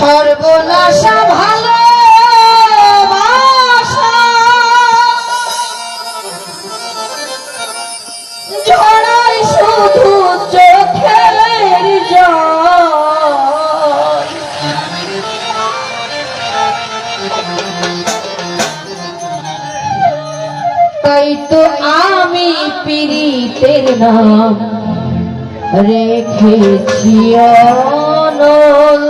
সর্বনাশা ভালো শুধু তো আমি পিরিতের নাম রেখেছি অনল।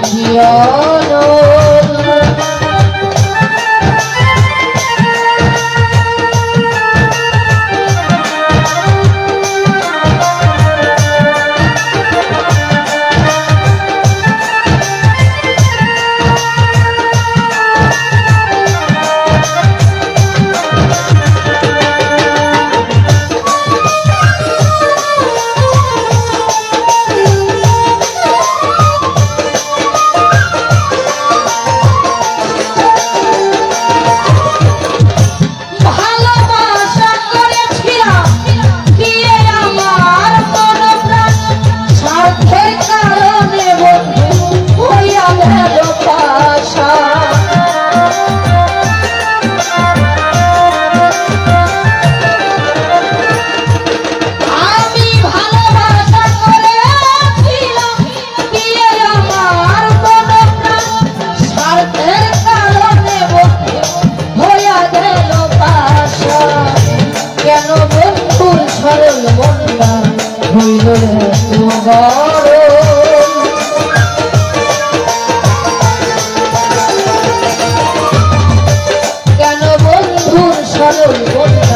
Hallelujah.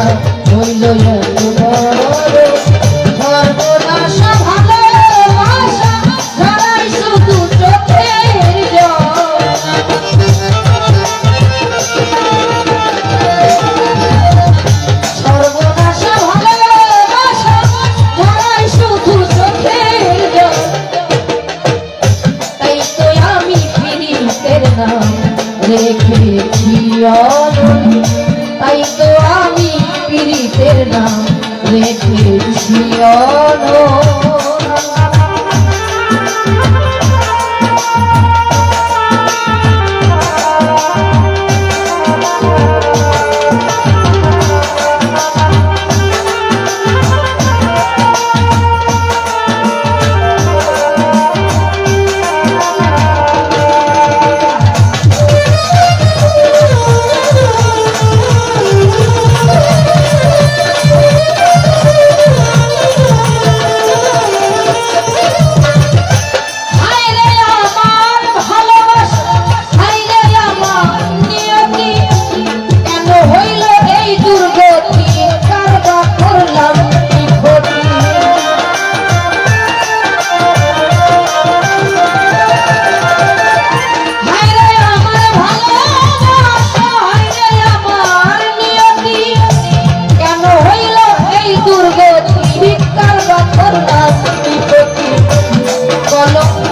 নাম রেখেছি অনু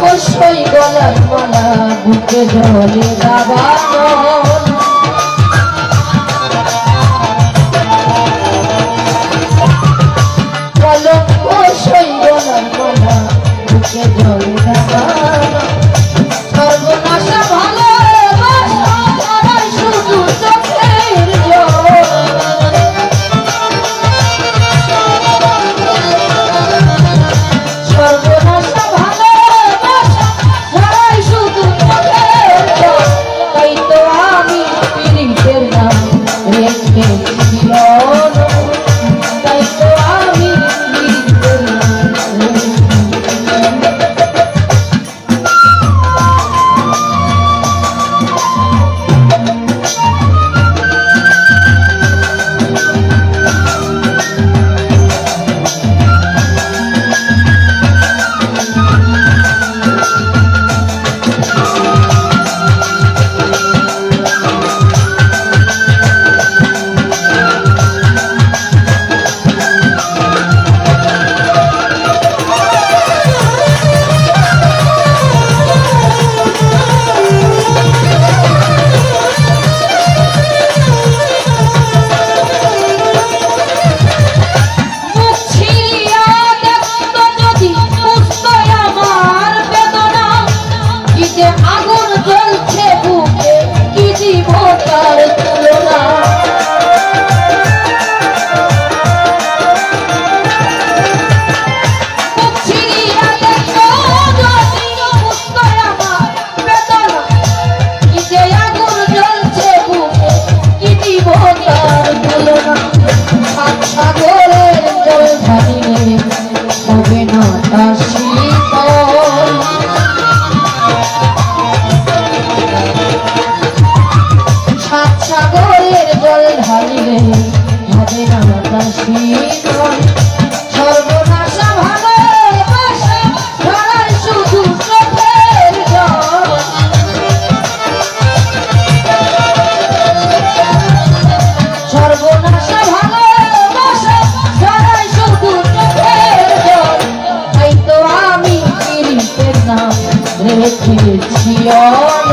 অবশ্যই গলার মালা বুকে ধরে দাবা রেখেছি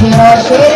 প্রেমের